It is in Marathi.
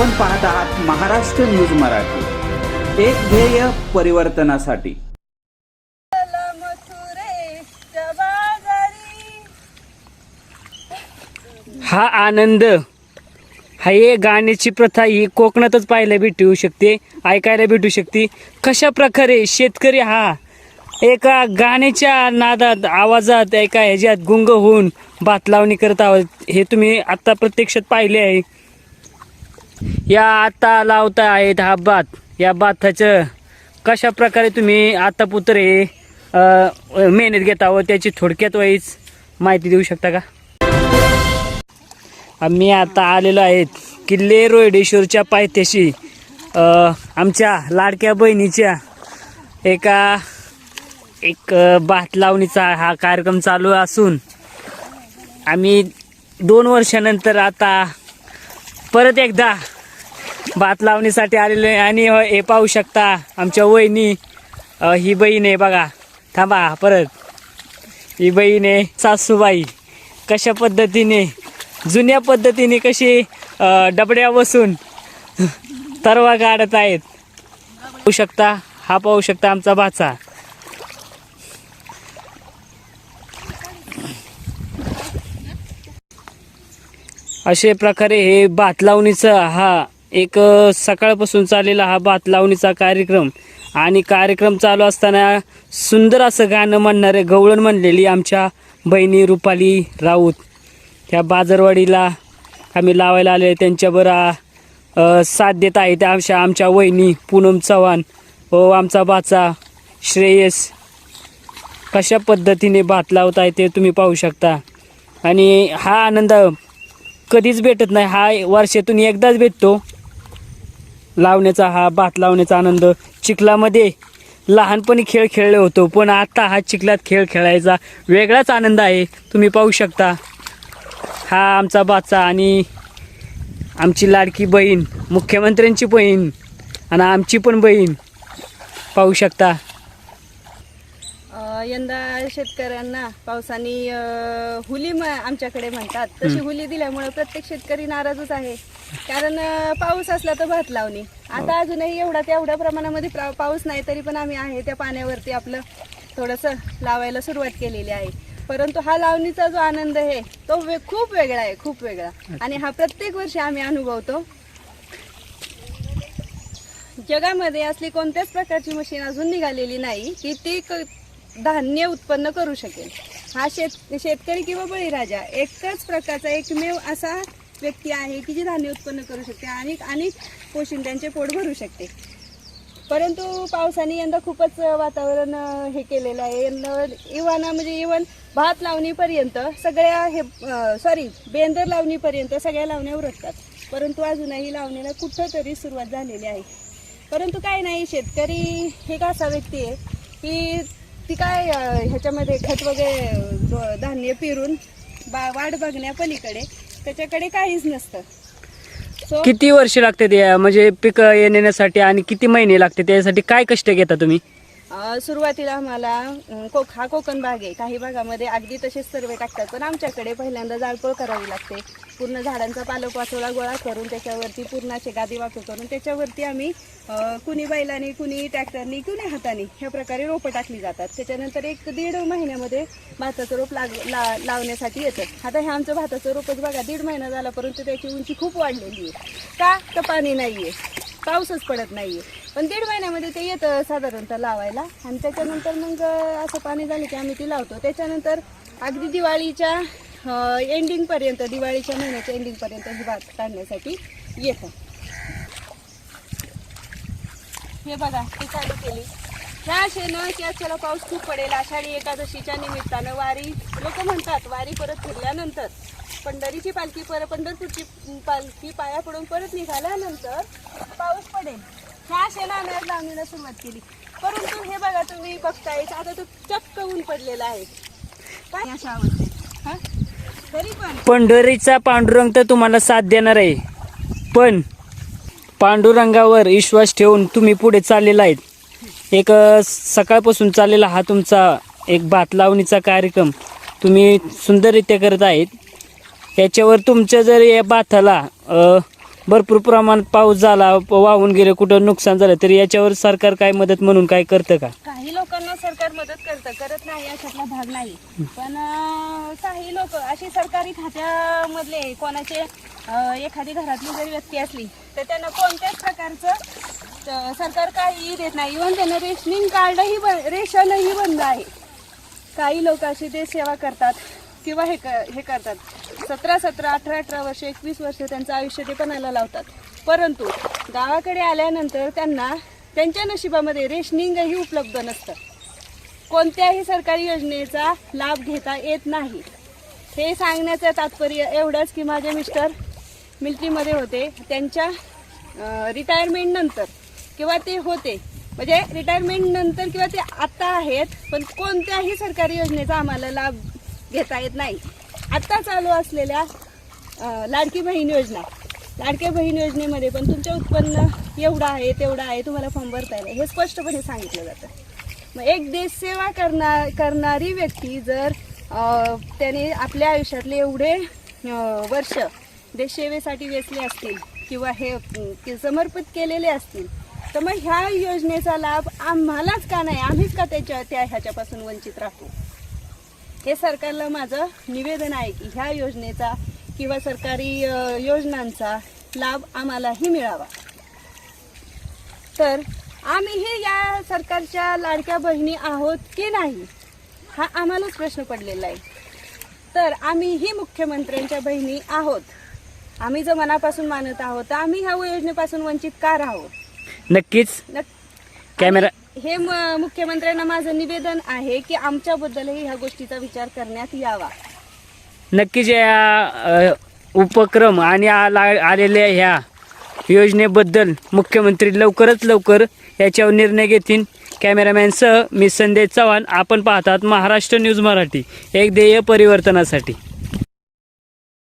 आपण पाहत आहात महाराष्ट्र न्यूज मराठी. एक ध्येय परिवर्तनासाठी. हा आनंद. हा हे गाण्याची प्रथा ही कोकणातच पाहायला भेटू शकते ऐकायला भेटू शकते. कशा प्रकारे शेतकरी हा एका गाण्याच्या नादात आवाजात एका ह्याच्यात गुंग होऊन भात लावणी करत आहोत हे तुम्ही आत्ता प्रत्यक्षात पाहिले आहे. या आता लावता आहेत हा भात या भाताचं कशा प्रकारे तुम्ही आता पुत्र हे मेहनत घेत आहोत त्याची थोडक्यात वाईज माहिती देऊ शकता का? आम्ही आता आलेलो आहेत किल्ले रोहिडेश्वरच्या पायथ्याशी आमच्या लाडक्या बहिणीच्या एका एक भात लावणीचा हा कार्यक्रम चालू असून आम्ही दोन वर्षानंतर आता परत एकदा भात लावणीसाठी आलेलो आहे आणि हे पाहू शकता आमच्या वहिनी ही बहीण आहे बघा. थांबा परत. ही बहीण आहे सासूबाई. कशा पद्धतीने जुन्या पद्धतीने कशी डबड्या बसून तरवा काढत आहेत. पाहू शकता हा पाहू शकता आमचा भाचा. अशा प्रकारे हे भात लावणीचा हा एक सकाळपासून चाललेला हा भात लावणीचा कार्यक्रम. आणि कार्यक्रम चालू असताना सुंदर असं गाणं म्हणणारे गवळण म्हणलेली आमच्या बहिणी रुपाली राऊत. ह्या बाजारवाडीला आम्ही लावायला आले त्यांच्यावर साथ देत आहेत आमच्या आमच्या वहिनी पूनम चव्हाण. व आमचा बाचा श्रेयस. कशा पद्धतीने भात लावत आहे ते तुम्ही पाहू शकता. आणि हा आनंद कधीच भेटत नाही. हा वर्षातून एकदाच भेटतो. लावण्याचा हा भात लावण्याचा आनंद. चिखलामध्ये लहानपणी खेळ खेळले होतो पण आता हा चिखलात खेळ खेळायचा वेगळाच आनंद आहे. तुम्ही पाहू शकता. हा आमचा बाचा आणि आमची लाडकी बहीण मुख्यमंत्र्यांची बहीण आणि आमची पण बहीण. पाहू शकता. यंदा शेतकऱ्यांना पावसाने हुली म आमच्याकडे म्हणतात. तशी हुली दिल्यामुळे प्रत्येक शेतकरी नाराजच आहे. कारण अ, पाऊस असला तर भात लावणी. आता अजूनही एवढा तेवढ्या प्रमाणामध्ये प्रा- पाऊस नाही तरी पण आम्ही आहे त्या पाण्यावरती आपलं थोडंसं लावायला सुरुवात केलेली आहे. परंतु हा लावणीचा जो आनंद आहे तो वे खूप वेगळा आहे खूप वेगळा. आणि हा प्रत्येक वर्षी आम्ही अनुभवतो. जगामध्ये असली कोणत्याच प्रकारची मशीन अजून निघालेली नाही की ती क- धान्य उत्पन्न करू शकेल. हा शेत शेतकरी किंवा बळीराजा एकच प्रकारचा एकमेव असा व्यक्ती आहे की जी धान्य उत्पन्न करू शकते आणि अनेक पोशिंद्यांचे पोट भरू शकते. परंतु पावसाने यंदा खूपच वातावरण हे केलेलं आहे. यंदा इवाना म्हणजे इवन भात लावणीपर्यंत सगळ्या हे सॉरी बेंदर लावणीपर्यंत सगळ्या लावण्या उरकतात. परंतु अजूनही लावणीला कुठंतरी सुरुवात झालेली आहे. परंतु काय नाही शेतकरी हे एक असा व्यक्ती आहे की ती काय ह्याच्यामध्ये खत वगैरे धान्य पेरून बा वाट बघण्या पलीकडे. त्याच्याकडे काहीच नसतं. किती वर्ष लागते ते म्हणजे पीक येण्यासाठी आणि किती महिने लागते? त्यासाठी काय कष्ट घेता तुम्ही? सुरुवातीला आम्हाला कोक हा कोकण भाग आहे. काही भागामध्ये अगदी तसेच सर्वे टाकतात पण आमच्याकडे पहिल्यांदा जाळपोळ करावी लागते. पूर्ण झाडांचा पालक वाचोळा गोळा करून त्याच्यावरती पूर्णाचे गादी वाकू करून त्याच्यावरती आम्ही कुणी बैलाने कुणी ट्रॅक्टरनी कुणी हाताने ह्या प्रकारे रोपं टाकली जातात. त्याच्यानंतर एक दीड महिन्यामध्ये भाताचं रोप लाग ला लावण्यासाठी येतं. आता हे आमचं भाताचं रोपच बघा दीड महिना झाला परंतु त्याची उंची खूप वाढलेली आहे. का? तर पाणी नाही आहे पाऊसच पडत नाही आहे पण दीड महिन्यामध्ये ते येतं साधारणतः लावायला. आणि त्याच्यानंतर मग असं पाणी झालं की आम्ही ती लावतो. त्याच्यानंतर अगदी दिवाळीच्या एंडिंगपर्यंत दिवाळीच्या महिन्याच्या एंडिंगपर्यंत ही भात काढण्यासाठी येतं. हे बघा ती चालू केली. ह्या शेणं की अक्षरा पाऊस खूप पडेल. आषाढी एकादशीच्या निमित्तानं वारी लोक म्हणतात वारी परत फिरल्यानंतर. पंढरीची पालखी पर पंढरपूरची पालखी पाया पडून परत निघाल्यानंतर पाऊस पडेल. ह्या लावणीला सुरुवात केली. परंतु हे बघा तुम्ही बघताय आता तो चक्क ऊन पडलेला आहे. काय? अशा अवस्थेत हा? तरी पण. पंढरीचा पांडुरंग तर तुम्हाला साथ देणार आहे. पण पांडुरंगावर विश्वास ठेवून तुम्ही पुढे चाललेला आहेत एक अ, सकाळपासून चाललेला हा तुमचा एक भात लावणीचा कार्यक्रम तुम्ही सुंदररित्या करत आहेत. याच्यावर तुमच्या जर या भाताला अ, भरपूर प्रमाणात पाऊस झाला वाहून गेले कुठं नुकसान झालं तरी याच्यावर सरकार काय मदत म्हणून काय करतं का? काही लोकांना सरकार मदत करतं करत नाही याच्यातला भाग नाही. पण अं, काही लोक अशी सरकारी खात्यामधले कोणाचे अं, एखादी घरातली जरी व्यक्ती असली तर त्यांना कोणत्याच प्रकारचं अं, सरकार काहीही देत नाही. इव्हन त्यांना रेशनिंग कार्डही ब रेशनही बंद आहे. काही लोक अशी ते सेवा करतात. किंवा हे क हे करतात. सतरा सतरा अठरा अठरा वर्ष एकवीस वर्ष त्यांचं आयुष्य ते पणाला लावतात. परंतु गावाकडे आल्यानंतर त्यांना त्यांच्या नशिबामध्ये रेशनिंगही उपलब्ध नसतं. कोणत्याही सरकारी योजनेचा लाभ घेता येत नाही. हे सांगण्याचं तात्पर्य एवढंच की माझे मिस्टर मिल्ट्रीमध्ये होते. त्यांच्या रिटायरमेंटनंतर किंवा ते होते. म्हणजे रिटायरमेंटनंतर किंवा ते आत्ता आहेत पण कोणत्याही सरकारी योजनेचा आम्हाला लाभ घेता येत नाही. आत्ता चालू असलेल्या लाडकी बहीण योजना. लाडक्या बहीण योजनेमध्ये पण तुमचं उत्पन्न एवढं आहे तेवढं आहे तुम्हाला फॉर्म भरता येईल हे स्पष्टपणे सांगितलं जातं. मग एक देशसेवा करणार करणारी व्यक्ती जर त्याने आपल्या आयुष्यातले एवढे वर्ष देशसेवेसाठी वेचले असतील किंवा हे समर्पित केलेले असतील तर मग ह्या योजनेचा लाभ आम्हालाच का नाही? आम्हीच का त्याच्या त्या ह्याच्यापासून वंचित राहतो हे सरकारला माझं निवेदन आहे की ह्या योजनेचा किंवा सरकारी योजनांचा लाभ आम्हालाही मिळावा. तर आम्हीही या सरकारच्या लाडक्या बहिणी आहोत की नाही हा आम्हालाच प्रश्न पडलेला आहे. तर आम्हीही मुख्यमंत्र्यांच्या बहिणी आहोत. आम्ही जर मनापासून मानत आहोत तर आम्ही ह्या योजनेपासून वंचित का राहू नक्कीच. नक्क- कॅमेरा हे म- मुख्यमंत्र्यांना माझं निवेदन आहे की आमच्याबद्दलही ह्या गोष्टीचा विचार करण्यात यावा. नक्कीच या उपक्रम आणि आला आलेल्या ह्या योजनेबद्दल मुख्यमंत्री लवकरच लवकर याच्यावर निर्णय घेतील. कॅमेरामॅनसह मी संदेश चव्हाण. आपण पाहतात महाराष्ट्र न्यूज मराठी एक ध्येय परिवर्तनासाठी.